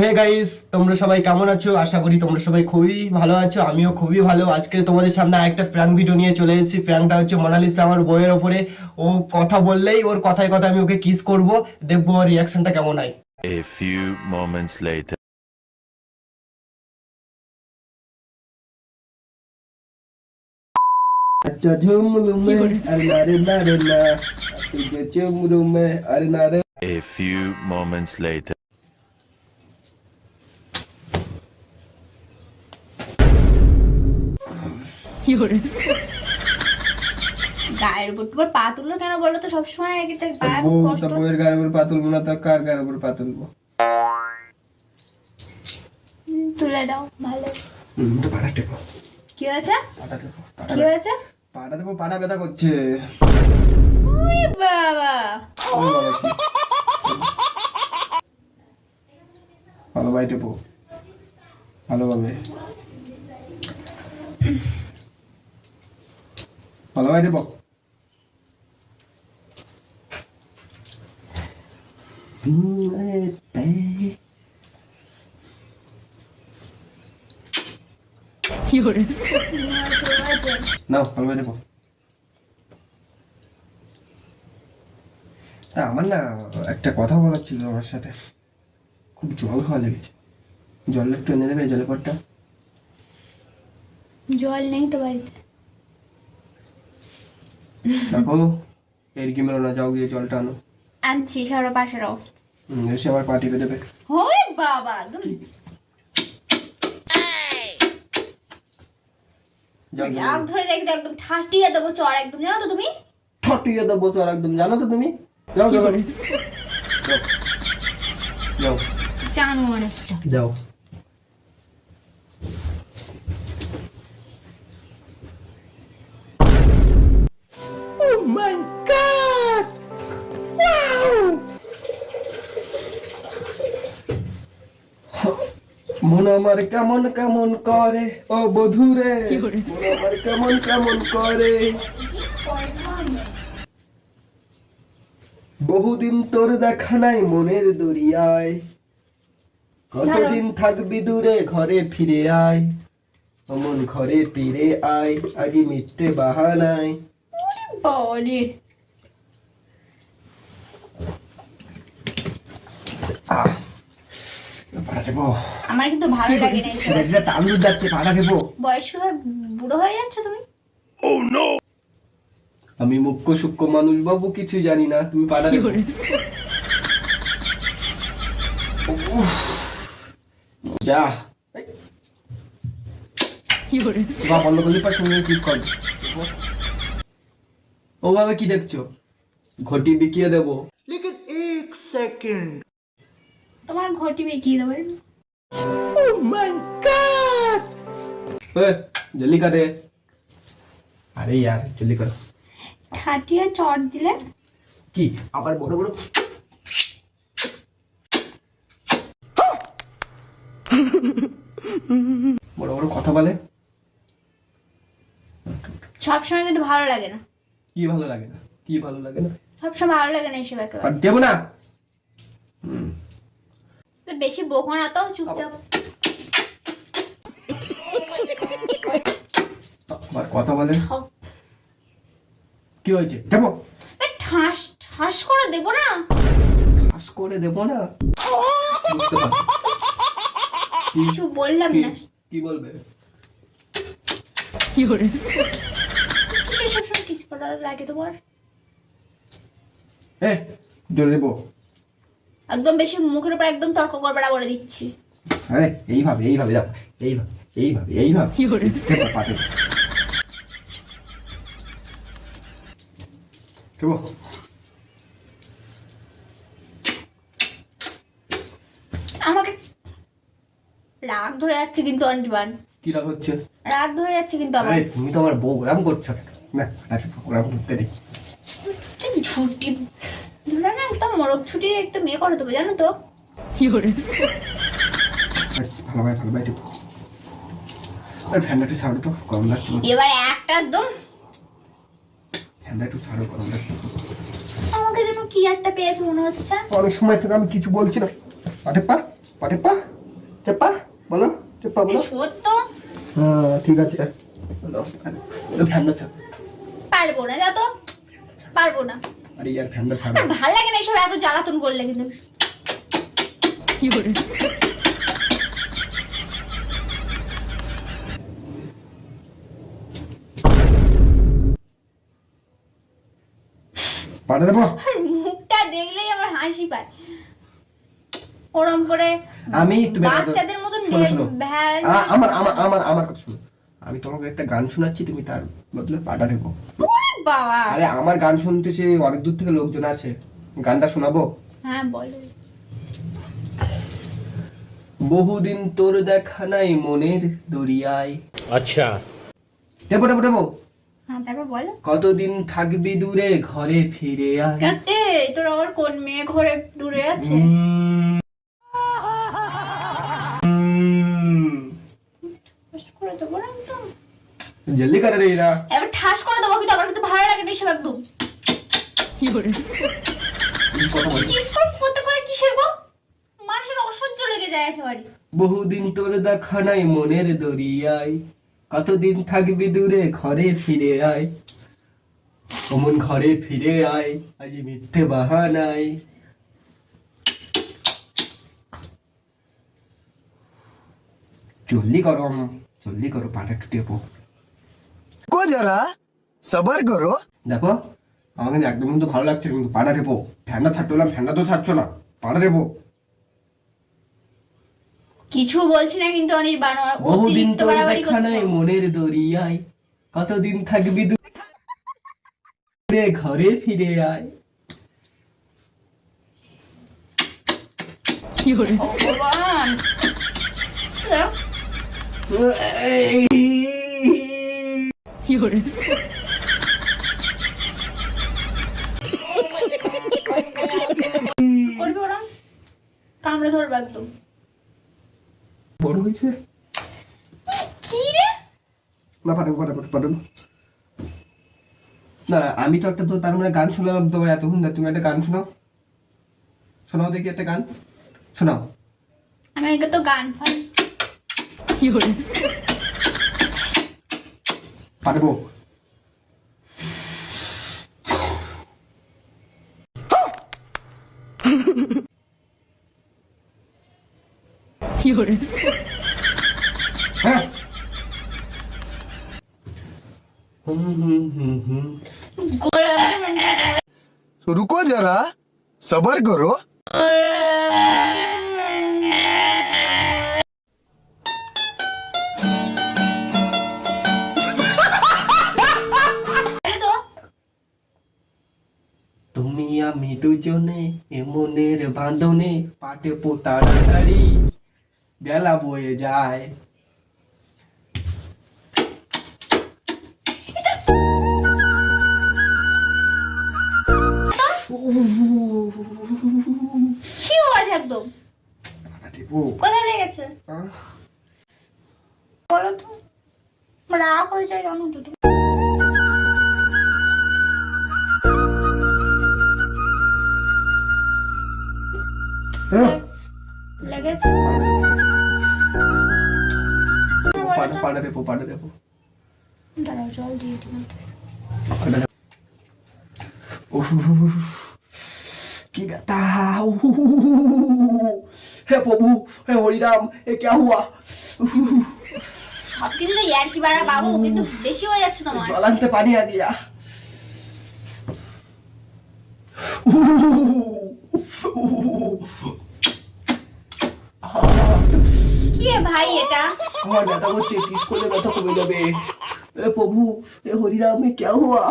Hey guys তোমরা সবাই কেমন আছো? আশা করি তোমরা সবাই খুবই ভালো আছো আমিও খুবই ভালো। আজকে তোমাদের সামনে একটা প্র্যাঙ্ক ভিডিও নিয়ে চলে এসেছি। প্র্যাঙ্কটা হচ্ছে মোনালিসা আমার বইয়ের ওপরে। ও কথা বললেই ওর কথায় কথা আমি ওকে কিস করব দেখব ওর রিয়াকশনটা কেমন হয়। A few moments later. আচ্ছা ঝুমরুমে আরে না রে না রে না। আচ্ছা ঝুমরুমে আরে না রে। A few moments later. গায়ের উপর তোমার পা তুললো কেন বলো তো? সবসময় এটা গায়ে কষ্ট। তা গায়ের উপর পা তুলবো না তো কার গায়ের উপর পা তুলবো? তুলে দাও ভালো। হুম তো পাটা টেপো। কি হয়েছে? পাটা টেপো কি হয়েছে? পাটা দেবো পাটা ব্যথা করছে। ওই বাবা। টেপো। ভালোভাবে। ভালো ভাই টেপো নাও ভালো ভাই আমার না একটা কথা বলার ছিল আমার সাথে। খুব জল খাওয়া লেগেছে। জল একটু এনে দেবে জলের পরটা। জল নেই তো বাড়িতে। দেখো এর কি মেলো না যাও গিয়ে জলটা আনো। আনছি সরো পাশে রাও। এসে দেবে। বাবা রাগ ধরে দেখতে একদম ঠাস দেবো চড় একদম জানো তো তুমি? ঠটিয়ে দেবো চল একদম জানো তো তুমি? যাও যাও যাও জানো অনেকটা যাও। আমার কেমন কেমন করে? ও বধুরে আমার কেমন কেমন করে? বহুদিন তোর দেখা নাই মনের দরিয়ায়। কতদিন থাকবি দূরে ঘরে ফিরে আয়। অমন ঘরে ফিরে আয় আগে মিথ্যে বাহানায় বলি আহ। পাড়া দেবো আমার কিন্তু ভালো লাগে না সেটা যাচ্ছে পাড়া দেবো বয়স্ক হয়ে বুড়ো হয়ে যাচ্ছ তুমি? আমি মুখ্য সূক্ষ্ম মানুষ বাবু কিছু জানি না। তুমি পাড়া দেবো যা। বা বন্ধ করলি পর সঙ্গে কি কর। ও ভাবে কি দেখছ? ঘটি বিকিয়ে দেবো। তোমার ঘটি বেঁকিয়ে দেবো। এ, জলদি করে। আরে यार জলদি করো। ঠাটিয়ে চট দিলে? কি? আবার বড় বড় বড় বড় কথা বলে। সবসময় কিন্তু ভালো লাগে না। কি ভালো লাগে না? কি ভালো লাগে না? সবসময় ভালো লাগে না এসব একেবারে। দেবো না? তো বেশি বকো না তো চুপচাপ। আবার কথা বলে? কি হয়েছে? দেবো এ, ঠাস ঠাস করে দেবো না। ঠাস করে দেবো না। কি? কিছু বললাম কি- না। কি বলবে? সবসময় কিস করার লাগে তোমার। এ জোরে দেবো। একদম বেশি মুখের উপর একদম তর্ক করবে না বলে দিচ্ছি। আরে এইভাবে এইভাবে যাও এইভাবে এইভাবে এইভাবে। দেবো, পা দেবো। দেবো। আমাকে রাগ ধরে যাচ্ছে কিন্তু অঞ্জবান কি রাগ হচ্ছে? রাগ ধরে যাচ্ছে কিন্তু আমার। তুমি তো আমার বউ ওরাম করছ? না আরে ওরাম করতে নেই ঝুটি একদম মোরগ ছুটি একটু মেয়ে করে দেবো জানো তো। ভালো ভাই ভালো ভাই টিপো আরে ফ্যানটা একটু ছাড়ো তো গরম লাগছে এবার একটা একদম। ফ্যানটা একটু ছাড়ো গরম লাগছে। আমাকে যেন কি একটা পেয়েছে মনে হচ্ছে। অনেক সময় থেকে আমি কিছু বলছি না। আরে পা পা টেপ্পা টেপ্পা বলো টেপ্পা বলো। সত্য। হ্যাঁ ঠিক আছে। বলো ফ্যানটা ছাড়। পারব না যা তো। পারব না। আরে ইয়ার ফ্যানটা ছাড়। আর লাগে না এইসব এত জ্বালাতন করলে কিন্তু। পাটা দেবো? মুখটা দেখলেই আমার হাসি পায়। ওরম করে আমি বাচ্চাদের মতন আমার আমার আমার আমার কথা শুনো। আমি তোমাকে একটা গান শোনাচ্ছি তুমি তার বদলে পাটা নেব বাবা। আরে আমার গান শুনতে অনেক দূর থেকে লোকজন আছে গানটা শোনাবো? হ্যাঁ বহুদিন তোর দেখা নাই মনের দরিয়ায়। আচ্ছা। দেবো দেবো দেবো। হ্যাঁ, কতদিন থাকবি দূরে ঘরে ফিরে আয়। তোর আবার কোন মেয়ে ঘরে দূরে আছে? জলদি করে রে এরা। লাগে বেশি লাগতো। কি করে বহুদিন তোর দেখা নাই মনের দরিয়ায়। কতদিন থাকবি দূরে ঘরে ফিরে আয়। অমন ঘরে ফিরে আয় আজ মিথ্যে বাহানায়। জলদি করো জলদি করো পাটা টুটে পো। কো যারা? সবার করো। দেখো আমাকে একদম কিন্তু ভালো লাগছে কিন্তু পাড়া রেপো। ঠান্ডা ছাড়তো না ঠান্ডা তো ছাড়ছো না পাড়া রেপো। কিছু বলছি না কিন্তু অনির বানোয়ার বহুদিন তো দেখা নাই মনের দরিয়ায় কতদিন থাকবি দূরে ঘরে ফিরে আয়। কি হলো? ভগবান! কি হলো? কামড়ে ধরবে একদম। বড় হয়েছে? কি রে? না পাঠাবো পাঠাবো পাঠাবো। না না, আমি তো একটা তো তার মানে গান শুনলাম তোমার এতক্ষণ ধরে। তুমি একটা গান শোনাও। শোনাও দেখি একটা গান। শোনাও। আমি আগে তো গান ফান পারব হ্যাঁ হুম হুম হুম হুম গোলা रुको जरा सबर करो আরে তো তুমি আমি দুজনে এমনের বাঁধনে পাটে পোতাড়াতাড়ি বেলা বয়ে যায় কি আওয়াজ একদম? কোথায় লেগেছে? বলো তো। রাগ হয়ে যায় জানো তো লেগেছে। পাটা দেবো পাটা দেবো দাঁড়াও জল দিয়ে দিলাম উহ, কি ব্যথা উহ, হে প্রভু হে হরিরাম এ কে হুয়া সব কিছু তো ইয়ার কি বাড়া বাবু কিন্তু বেশি হয়ে যাচ্ছে তোমার জল আনতে পানি আ দিয়া রে ভাই এটা? আমার ব্যথা করছে কিস করলে ব্যথা কমে যাবে? এ প্রভু এ হরিরাম হুয়া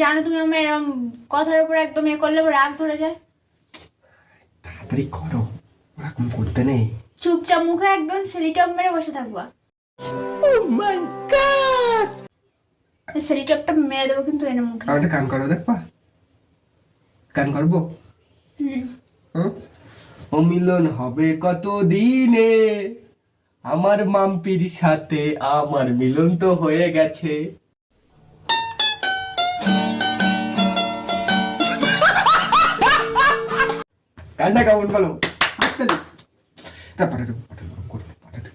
জানো তুমি আমার এরকম কথার উপর একদম এ করলে আমার রাগ ধরে যায়। তাড়াতাড়ি করো ওরকম করতে নেই। চুপচাপ মুখে একদম সেলিটপ মেরে বসে থাকবা। সেলিটপটা মেরে দেবো কিন্তু এনে মুখে। একটা কান করো দেখবা? গান করব? হুম? ও মিলন হবে কত দিনে আমার মাম্পির সাথে আমার মিলন তো হয়ে গেছে। এটা পাঠাতে পাঠাতে করবে পাঠাতে।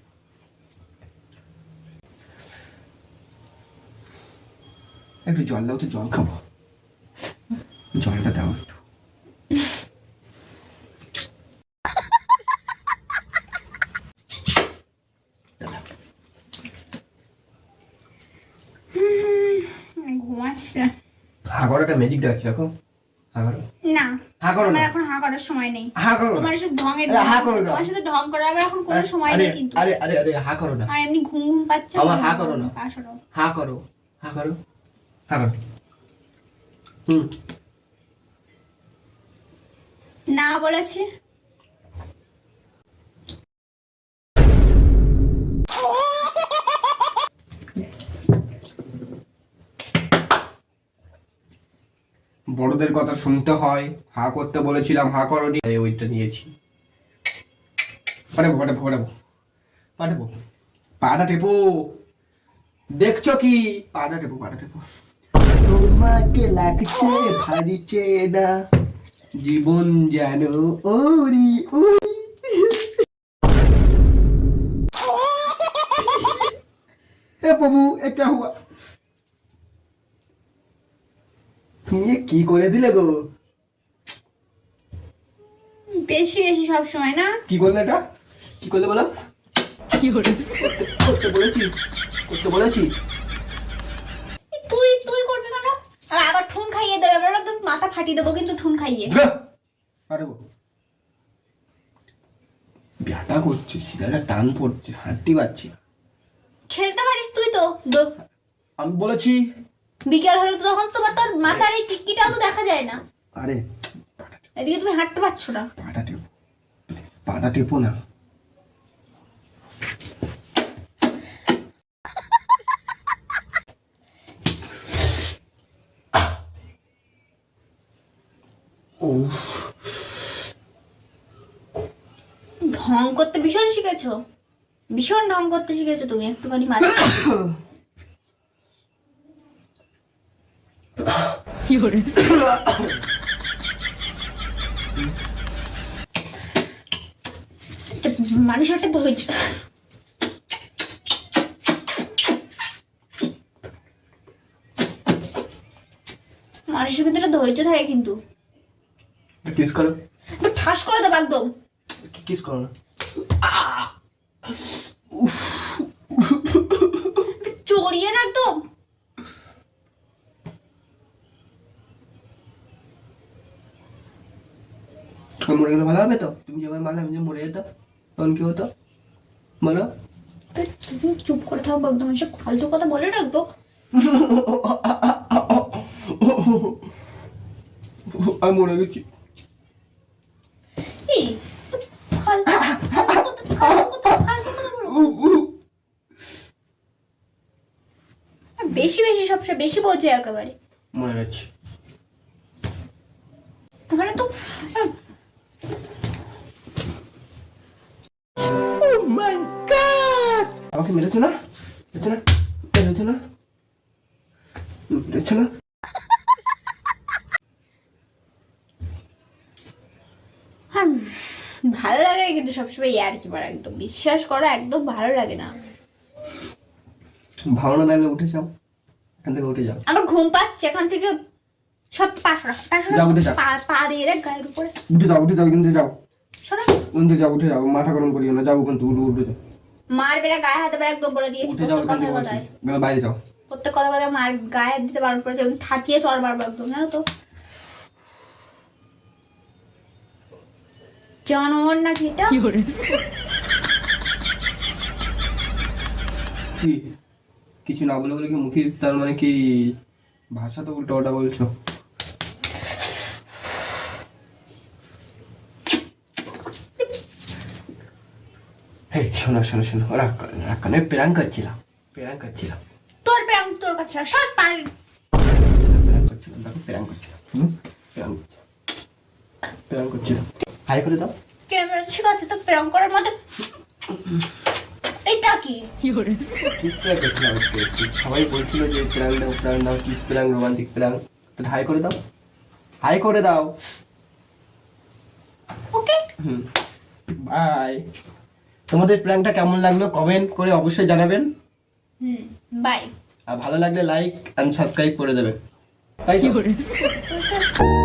একটু জল দাও তো জল খাব। জলটা দাও একটু। ঘুমাচ্ছে করো একটা ম্যাজিক দেখাচ্ছি দেখো। না হা করো না। এখন হা করার সময় নেই। হা করো তোমার এসব ঢঙের আরে, হা করো না। তোমার সাথে ঢং করার আমার এখন কোনো সময় নেই কিন্তু। আরে আরে আরে হা করো না। আর এমনি ঘুম ঘুম পাচ্ছে। আবার হা করো না। আসো হা করো হা করো হা করো। হুম। না বলেছি। বড়দের কথা শুনতে হয়। হা করতে বলেছিলাম, হা করনি। ওইটা নিয়েছি। পাঠাবো পাঠাবো পাঠাবো। পাঠাবো। পাটা টেপো। দেখছ কি? পাটা টেপো পাটা টেপো। তোমাকে লাগছে ভারী চেনা জীবন যেন ওরি ওরি। এ প্রভু এ হুয়া। এ কি করে দিলে গো? বেশি বেশি সব সময় না? কি করলে এটা? কি করলে বলো? কি করতে বলেছি করতে বলেছি। তুই তুই করবি কেন? আর আবার ঠুন খাইয়ে দেবে এবার একদম মাথা ফাটিয়ে দেবো কিন্তু ঠুন খাইয়ে। আরে ব্যাটা করছে সিগারেট টান পড়ছে হাঁটতে পারছি। খেলতে পারিস তুই তো? আমি বলেছি বিকেল হলে তো তখন তোমার তোর মাথার এই টিক্কিটাও তো দেখা যায় না। আরে এদিকে তুমি হাঁটতে পারছ না। পাটা টেপো পাটা টেপো না। ও ঢং করতে ভীষণ শিখেছো। ভীষণ ঢং করতে শিখেছো তুমি একটুখানি মাঝে। মানুষের একটা ধৈর্য মানুষের ভিতরে ধৈর্য থাকে কিন্তু। কিস করো। ঠাস করে দেবো একদম। কিস করো না। চড়িয়ে না একদম তখন মরে গেলে ভালো হবে তো তুমি যেভাবে মারলে আমি যে মরে যেতাম তখন কি হতো বলো তুমি চুপ করে থাকব একদম এসব ফালতু কথা বলে রাখব আমি মরে গেছি বেশি বেশি সবসময় বেশি বলছে একেবারে মনে গেছি মেরেছো না? মেরেছো না? মেরেছো না? মেরেছো না? ভালো লাগে কিন্তু সবসময় ইয়ার কি বার একদম বিশ্বাস করো একদম ভালো লাগে না। ভালো না লাগলে উঠে যাও। এখান থেকে উঠে যাও। আমার ঘুম পাচ্ছে এখান থেকে সব পাশো রাখ পাশো যাও, উঠে যাও। পা দিয়ে গায়ের উপরে। উঠে যাও উঠে যাও কিন্তু যাও। শোনো কিন্তু যাও উঠে যাও মাথা গরম করিও না যাও কিন্তু উঠে উঠে যাও। মারবে না গায়ে হাতে একদম বলে দিয়েছি বাইরে যাও। প্রত্যেক কথা কথা মার গায়ে দিতে বারণ করেছে এবং একদম জানো তো? জানোয়ার না এটা? কি কিছু না বলে বলে কি মুখে তার মানে কি ভাষা তো উল্টো ওটা বলছো হে শোনো শোনো শোনো রাগ করো না, রাগ করো না। প্রাণ করছিলাম প্রাণ করছিলাম তোর প্রাণ তোর কাছে। সব পার প্রাণ করছিলাম দেখো প্রাণ করছিলাম হুম? প্রাণ করছিলাম হাই করে দাও। ক্যামেরা ঠিক আছে তো প্রেম করার মধ্যে এটা কি? সবাই বলছিল যে প্র্যাঙ্ক দাও প্র্যাঙ্ক দাও কিস প্র্যাঙ্ক রোমান্টিক প্র্যাঙ্ক তো হাই করে দাও। হাই করে দাও। ওকে হুম। বাই তোমাদের প্ল্যানটা কেমন লাগল? কমেন্ট করে অবশ্যই জানাবেন। হুম বাই আর ভালো লাগলে লাইক এন্ড সাবস্ক্রাইব করে দেবেন। তাই?